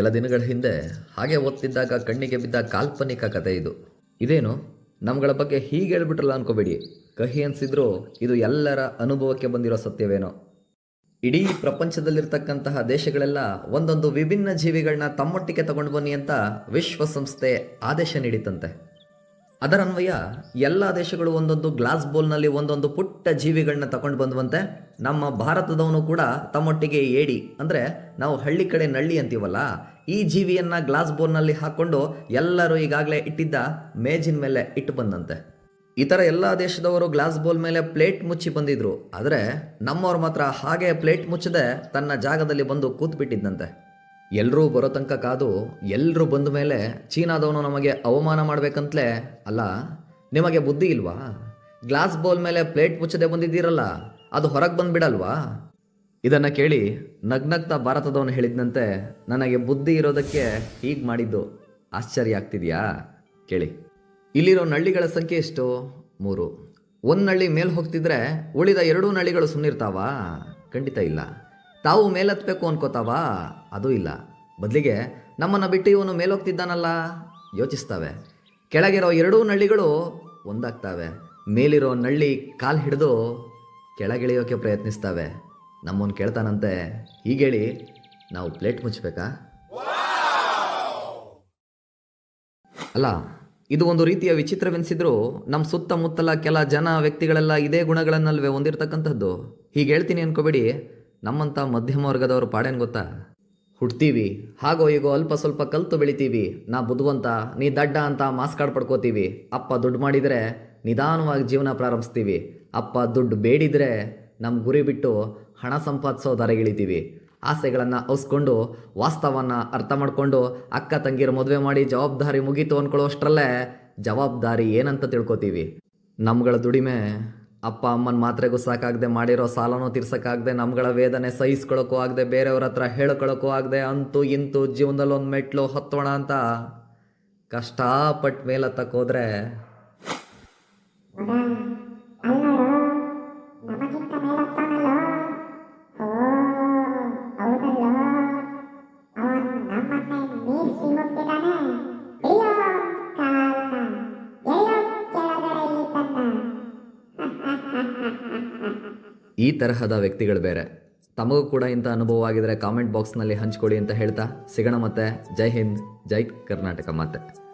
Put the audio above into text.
ಕೆಲ ದಿನಗಳ ಹಿಂದೆ ಹಾಗೆ ಓದ್ತಿದ್ದಾಗ ಕಣ್ಣಿಗೆ ಬಿದ್ದ ಕಾಲ್ಪನಿಕ ಕಥೆ ಇದು. ಇದೇನು? ನಮ್ಗಳ ಬಗ್ಗೆ ಹೀಗೆ ಹೇಳ್ಬಿಟ್ರಲ್ಲ ಅನ್ಕೋಬೇಡಿ. ಕಹಿ ಅನ್ಸಿದ್ರು ಇದು ಎಲ್ಲರ ಅನುಭವಕ್ಕೆ ಬಂದಿರೋ ಸತ್ಯವೇನೋ. ಇಡೀ ಪ್ರಪಂಚದಲ್ಲಿರ್ತಕ್ಕಂತಹ ದೇಶಗಳೆಲ್ಲ ಒಂದೊಂದು ವಿಭಿನ್ನ ಜೀವಿಗಳನ್ನ ತಮ್ಮೊಟ್ಟಿಗೆ ತಗೊಂಡು ಬನ್ನಿ ಅಂತ ವಿಶ್ವಸಂಸ್ಥೆ ಆದೇಶ ನೀಡಿತಂತೆ ಅದರನ್ವಯ ಎಲ್ಲ ದೇಶಗಳು ಒಂದೊಂದು ಗ್ಲಾಸ್ ಬೋಲ್ನಲ್ಲಿ ಒಂದೊಂದು ಪುಟ್ಟ ಜೀವಿಗಳನ್ನ ತಗೊಂಡು ಬಂದವಂತೆ ನಮ್ಮ ಭಾರತದವನು ಕೂಡ ತಮ್ಮೊಟ್ಟಿಗೆ ಏಡಿ. ಅಂದರೆ ನಾವು ಹಳ್ಳಿ ಕಡೆ ನಳ್ಳಿ ಅಂತೀವಲ್ಲ, ಈ ಜೀವಿಯನ್ನು ಗ್ಲಾಸ್ ಬೋಲ್ನಲ್ಲಿ ಹಾಕ್ಕೊಂಡು ಎಲ್ಲರೂ ಈಗಾಗಲೇ ಇಟ್ಟಿದ್ದ ಮೇಜಿನ ಮೇಲೆ ಇಟ್ಟು ಬಂದಂತೆ. ಇತರ ಎಲ್ಲ ದೇಶದವರು ಗ್ಲಾಸ್ ಬೋಲ್ ಮೇಲೆ ಪ್ಲೇಟ್ ಮುಚ್ಚಿ ಬಂದಿದ್ರು. ಆದರೆ ನಮ್ಮವ್ರು ಮಾತ್ರ ಹಾಗೆ ಪ್ಲೇಟ್ ಮುಚ್ಚದೆ ತನ್ನ ಜಾಗದಲ್ಲಿ ಬಂದು ಕೂತ್ಬಿಟ್ಟಿದ್ದಂತೆ. ಎಲ್ಲರೂ ಬರೋ ತನಕ ಕಾದು ಎಲ್ಲರೂ ಬಂದ ಮೇಲೆ ಚೀನಾದವನು ನಮಗೆ ಅವಮಾನ ಮಾಡಬೇಕಂತಲೇ ಅಲ್ಲ, ನಿಮಗೆ ಬುದ್ಧಿ ಇಲ್ವಾ? ಗ್ಲಾಸ್ ಬೌಲ್ ಮೇಲೆ ಪ್ಲೇಟ್ ಮುಚ್ಚದೆ ಬಂದಿದ್ದೀರಲ್ಲ, ಅದು ಹೊರಗೆ ಬಂದುಬಿಡಲ್ವಾ? ಇದನ್ನು ಕೇಳಿ ನಗ್ನಗ್ತ ಭಾರತದವನು ಹೇಳಿದಂತೆ ನನಗೆ ಬುದ್ಧಿ ಇರೋದಕ್ಕೆ ಹೀಗೆ ಮಾಡಿದ್ದು. ಆಶ್ಚರ್ಯ ಆಗ್ತಿದೆಯಾ? ಕೇಳಿ. ಇಲ್ಲಿರೋ ನಳ್ಳಿಗಳ ಸಂಖ್ಯೆ ಎಷ್ಟು? ಮೂರು. ಒಂದು ನಳ್ಳಿ ಮೇಲೆ ಹೋಗ್ತಿದ್ರೆ ಉಳಿದ ಎರಡೂ ನಳ್ಳಿಗಳು ಸುಮ್ಮನಿರ್ತಾವಾ ಖಂಡಿತ ಇಲ್ಲ. ತಾವು ಮೇಲೆತ್ತಬೇಕು ಅನ್ಕೋತಾವಾ? ಅದು ಇಲ್ಲ. ಬದಲಿಗೆ ನಮ್ಮನ್ನು ಬಿಟ್ಟು ಇವನು ಮೇಲೋಗ್ತಿದ್ದಾನಲ್ಲ? ಯೋಚಿಸ್ತವೆ. ಕೆಳಗಿರೋ ಎರಡೂ ನಳ್ಳಿಗಳು ಒಂದಾಗ್ತವೆ. ಮೇಲಿರೋ ನಳ್ಳಿ ಕಾಲು ಹಿಡಿದು ಕೆಳಗಿಳಿಯೋಕೆ ಪ್ರಯತ್ನಿಸ್ತವೆ. ನಮ್ಮನ್ನು ಕೇಳ್ತಾನಂತೆ. ಹೀಗೇಳಿ ನಾವು ಪ್ಲೇಟ್ ಮುಚ್ಚಬೇಕಾ ಅಲ್ಲ, ಇದು ಒಂದು ರೀತಿಯ ವಿಚಿತ್ರವೆನಿಸಿದ್ರು ನಮ್ಮ ಸುತ್ತಮುತ್ತಲ ಕೆಲ ಜನ ವ್ಯಕ್ತಿಗಳೆಲ್ಲ ಇದೇ ಗುಣಗಳನ್ನಲ್ವೇ ಹೊಂದಿರತಕ್ಕಂಥದ್ದು. ಹೀಗೆ ಹೇಳ್ತೀನಿ ಅನ್ಕೋಬೇಡಿ. ನಮ್ಮಂಥ ಮಧ್ಯಮ ವರ್ಗದವರು ಪಾಡೇನು ಗೊತ್ತಾ? ಹುಡ್ತೀವಿ. ಹಾಗೋ ಈಗೋ ಅಲ್ಪ ಸ್ವಲ್ಪ ಕಲ್ತು ಬೆಳಿತೀವಿ. ನಾ ಬುದ್ಧವಂತ ನೀ ದಡ್ಡ ಅಂತ ಮಾಸ್ ಕಾರ್ಡ್ ಪಡ್ಕೋತೀವಿ. ಅಪ್ಪ ದುಡ್ಡು ಮಾಡಿದರೆ ನಿಧಾನವಾಗಿ ಜೀವನ ಪ್ರಾರಂಭಿಸ್ತೀವಿ. ಅಪ್ಪ ದುಡ್ಡು ಬೇಡಿದರೆ ನಮ್ಮ ಗುರಿ ಬಿಟ್ಟು ಹಣ ಸಂಪಾದಿಸೋ ದಾರಿಗಿಳಿತೀವಿ ಆಸೆಗಳನ್ನು ಅವಿಸ್ಕೊಂಡು ವಾಸ್ತವನ ಅರ್ಥ ಮಾಡಿಕೊಂಡು, ಅಕ್ಕ ತಂಗಿರ ಮದುವೆ ಮಾಡಿ ಜವಾಬ್ದಾರಿ ಮುಗೀತು ಅಂದ್ಕೊಳ್ಳೋಷ್ಟರಲ್ಲೇ ಜವಾಬ್ದಾರಿ ಏನಂತ ತಿಳ್ಕೊತೀವಿ. ನಮ್ಗಳ ದುಡಿಮೆ ಅಪ್ಪ ಅಮ್ಮನ ಮಾತ್ರೆಗೂ ಸಾಕಾಗದೆ ಮಾಡಿರೋ ಸಾಲನೂ ತೀರ್ಸೋಕ್ಕಾಗದೆ, ನಮ್ಗಳ ವೇದನೆ ಸಹಿಸ್ಕೊಳಕ್ಕೂ ಆಗದೆ, ಬೇರೆಯವ್ರ ಹತ್ರ ಹೇಳ್ಕೊಳಕ್ಕೂ ಆಗದೆ, ಅಂತೂ ಇಂತೂ ಜೀವನದಲ್ಲಿ ಒಂದು ಮೆಟ್ಲು ಹತ್ತೋಣ ಅಂತ ಕಷ್ಟಪಟ್ಟು ಮೇಲತ್ತಕ್ಕೆ ಹೋದ್ರೆ ಈ ತರಹದ ವ್ಯಕ್ತಿಗಳು ಬೇರೆ. ತಮಗೂ ಕೂಡ ಇಂಥ ಅನುಭವ ಆಗಿದ್ರೆ ಕಾಮೆಂಟ್ ಬಾಕ್ಸ್ನಲ್ಲಿ ಹಂಚ್ಕೊಡಿ ಅಂತ ಹೇಳ್ತಾ ಸಿಗೋಣ ಮತ್ತೆ. ಜೈ ಹಿಂದ್, ಜೈ ಕರ್ನಾಟಕ ಮತ್ತೆ